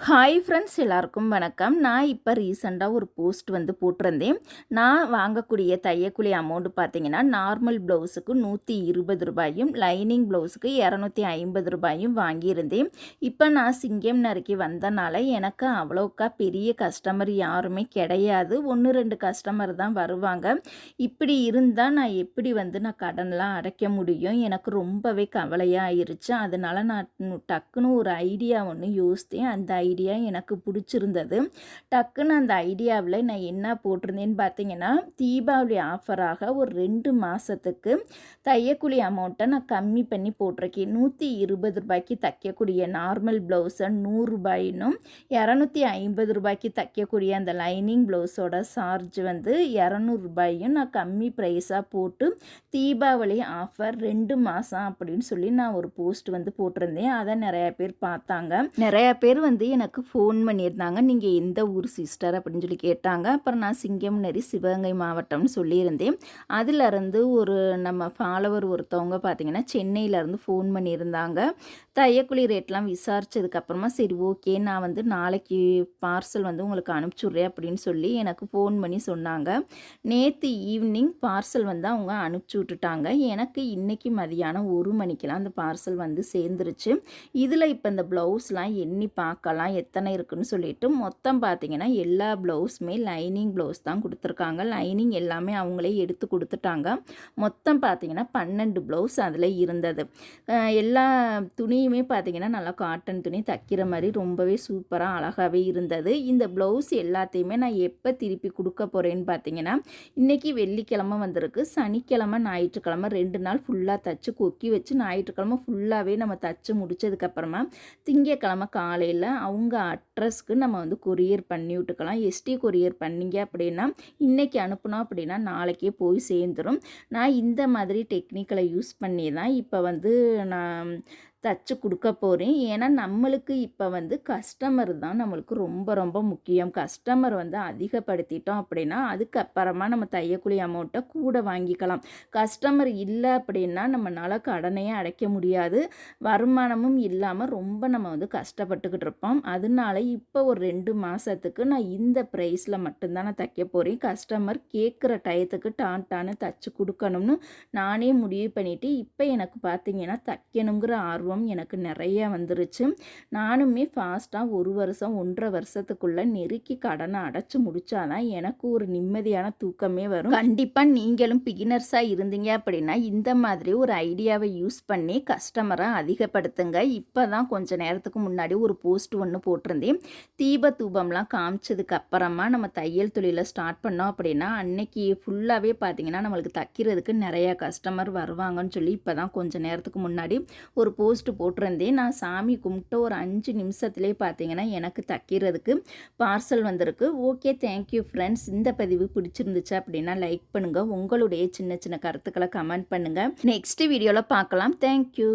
Hi friends எல்லாருக்கும் வணக்கம். நான் இப்போ ரீசெண்டாக ஒரு போஸ்ட் வந்து போட்டிருந்தேன். நான் வாங்கக்கூடிய தையக்கூலி அமௌண்ட் பார்த்தீங்கன்னா நார்மல் ப்ளவுஸுக்கு நூற்றி இருபது ரூபாயும் லைனிங் ப்ளவுஸுக்கு இரநூத்தி ஐம்பது ரூபாயும் வாங்கியிருந்தேன். இப்போ நான் சிங்கம் நறுக்கி வந்தனால எனக்கு அவ்வளோக்கா பெரிய கஸ்டமர் யாருமே கிடையாது. ஒன்று ரெண்டு கஸ்டமர் தான் வருவாங்க. இப்படி இருந்தால் நான் எப்படி வந்து நான் கடன்லாம் அடைக்க முடியும்? எனக்கு ரொம்பவே கவலையாக ஆயிருச்சு அதனால் நான் டக்குன்னு ஒரு ஐடியா ஒன்று யோசித்தேன். அந்த ஐடியா எனக்கு பிடிச்சிருந்தது. டக்குன்னு அந்த ஐடியாவில் நான் என்ன போட்டிருந்தேன்னு பார்த்தீங்கன்னா தீபாவளி ஆஃபராக ஒரு ரெண்டு மாதத்துக்கு தையக்கூலி அமௌண்ட்டை நான் கம்மி பண்ணி போட்டிருக்கேன். நூற்றி இருபது ரூபாய்க்கு தைக்கக்கூடிய நார்மல் ப்ளவுஸை நூறுரூபாயினும் இரநூத்தி ஐம்பது ரூபாய்க்கு தைக்கக்கூடிய அந்த லைனிங் ப்ளவுஸோட சார்ஜ் வந்து இரநூறுபாயும் நான் கம்மி ப்ரைஸாக போட்டு தீபாவளி ஆஃபர் ரெண்டு மாதம் அப்படின்னு சொல்லி நான் ஒரு போஸ்ட் வந்து போட்டிருந்தேன். அதை நிறையா பேர் பார்த்தாங்க. நிறையா பேர் வந்து எனக்கு ஃபோன் பண்ணியிருந்தாங்க. நீங்கள் எந்த ஊர் சிஸ்டர் அப்படின்னு சொல்லி கேட்டாங்க. அப்புறம் நான் சிங்கம்நரி சிவகங்கை மாவட்டம்னு சொல்லியிருந்தேன். அதிலருந்து ஒரு நம்ம ஃபாலோவர் ஒருத்தவங்க பார்த்தீங்கன்னா சென்னையிலேருந்து ஃபோன் பண்ணியிருந்தாங்க. தையக்குழி ரேட்லாம் விசாரித்ததுக்கப்புறமா சரி ஓகே நான் வந்து நாளைக்கு பார்சல் வந்து உங்களுக்கு அனுப்பிச்சுட்றேன் அப்படின்னு சொல்லி எனக்கு ஃபோன் பண்ணி சொன்னாங்க. நேற்று ஈவினிங் பார்சல் வந்து அவங்க அனுப்பிச்சி விட்டுட்டாங்க. எனக்கு இன்றைக்கி மதியானம் ஒரு மணிக்கெலாம் அந்த பார்சல் வந்து சேர்ந்துருச்சு. இதில் இப்போ இந்த ப்ளவுஸ்லாம் எண்ணி பார்க்கலாம். எத்தனை இருக்குன்னு சொல்லிட்டு மொத்தம் பார்த்தீங்கன்னா எல்லா ப்ளவுஸுமே லைனிங் ப்ளவுஸ் தான் கொடுத்துருக்காங்க. லைனிங் எல்லாமே அவங்களே எடுத்து கொடுத்துட்டாங்க. மொத்தம் பார்த்தீங்கன்னா பன்னெண்டு ப்ளவுஸ் அதில் இருந்தது. எல்லா துணியுமே பார்த்தீங்கன்னா நல்லா காட்டன் துணி தைக்கிற மாதிரி ரொம்பவே சூப்பராக அழகாகவே இருந்தது. இந்த ப்ளவுஸ் எல்லாத்தையுமே நான் எப்போ திருப்பி கொடுக்க போகிறேன்னு பார்த்தீங்கன்னா இன்றைக்கி வெள்ளிக்கிழமை வந்திருக்கு. சனிக்கிழமை ஞாயிற்றுக்கிழமை ரெண்டு நாள் ஃபுல்லாக தைச்சி கொக்கி வச்சு ஞாயிற்றுக்கிழமை ஃபுல்லாகவே நம்ம தைச்சி முடிச்சதுக்கப்புறமா திங்கக்கிழமை காலையில் அவங்க அட்ரஸ்க்கு நம்ம வந்து கொரியர் பண்ணி விட்டுக்கலாம். எஸ்டி கொரியர் பண்ணிங்க அப்படின்னா இன்றைக்கி அனுப்புனோம் அப்படின்னா நாளைக்கே போய் சேர்ந்துடும் நான் இந்த மாதிரி டெக்னிக்கலை யூஸ் பண்ணி தான் இப்போ வந்து நான் தச்சு கொடுக்க போகிறேன் ஏன்னா நம்மளுக்கு இப்போ வந்து கஸ்டமர் தான் நம்மளுக்கு ரொம்ப ரொம்ப முக்கியம். கஸ்டமர் வந்து அதிகப்படுத்திட்டோம் அப்படின்னா அதுக்கப்புறமா நம்ம தையக்கூலி அமௌண்ட்டை கூட வாங்கிக்கலாம். கஸ்டமர் இல்லை அப்படின்னா நம்மளால் கடனையே அடைக்க முடியாது. வருமானமும் இல்லாமல் ரொம்ப நம்ம வந்து கஷ்டப்பட்டுக்கிட்டு இருப்போம். அதனால இப்போ ஒரு ரெண்டு மாதத்துக்கு நான் இந்த ப்ரைஸில் மட்டும்தான் நான் தைக்க போகிறேன் கஸ்டமர் கேட்குற டயத்துக்கு டான் டான்னு தச்சு கொடுக்கணும்னு நானே முடிவு பண்ணிவிட்டு இப்போ எனக்கு பார்த்தீங்கன்னா தைக்கணுங்கிற ஆர்வம் ஆர்வம் எனக்கு நிறைய வந்துருச்சு. நானுமே ஃபாஸ்ட்டாக ஒரு வருஷம் ஒன்றரை வருஷத்துக்குள்ளே நெருக்கி கடனை அடைச்சி முடித்தாதான் எனக்கு ஒரு நிம்மதியான தூக்கமே வரும். கண்டிப்பாக நீங்களும் பிகினர்ஸாக இருந்தீங்க அப்படின்னா இந்த மாதிரி ஒரு ஐடியாவை யூஸ் பண்ணி கஸ்டமரை அதிகப்படுத்துங்க. இப்போ தான் கொஞ்ச நேரத்துக்கு முன்னாடி ஒரு போஸ்ட் ஒன்று போட்டிருந்தேன். தீப தூபம்லாம் காமிச்சதுக்கு அப்புறமா நம்ம தையல் தொழிலை ஸ்டார்ட் பண்ணோம் அப்படின்னா அன்னைக்கு ஃபுல்லாகவே பார்த்தீங்கன்னா நம்மளுக்கு தைக்கிறதுக்கு நிறையா கஸ்டமர் வருவாங்கன்னு சொல்லி இப்போ தான் கொஞ்சம் நேரத்துக்கு முன்னாடி ஒரு போஸ்ட் போஸ்ட்டு போட்டிருந்தேன். நான் சாமி கும்பிட்டு ஒரு அஞ்சு நிமிஷத்துலேயே பார்த்தீங்கன்னா எனக்கு தைக்கிறதுக்கு பார்சல் வந்திருக்கு. ஓகே தேங்க்யூ ஃப்ரெண்ட்ஸ் இந்த பதிவு பிடிச்சிருந்துச்சு அப்படின்னா லைக் பண்ணுங்கள் உங்களுடைய சின்ன சின்ன கருத்துக்களை கமெண்ட் பண்ணுங்கள் நெக்ஸ்ட் வீடியோவில் பார்க்கலாம். தேங்க்யூ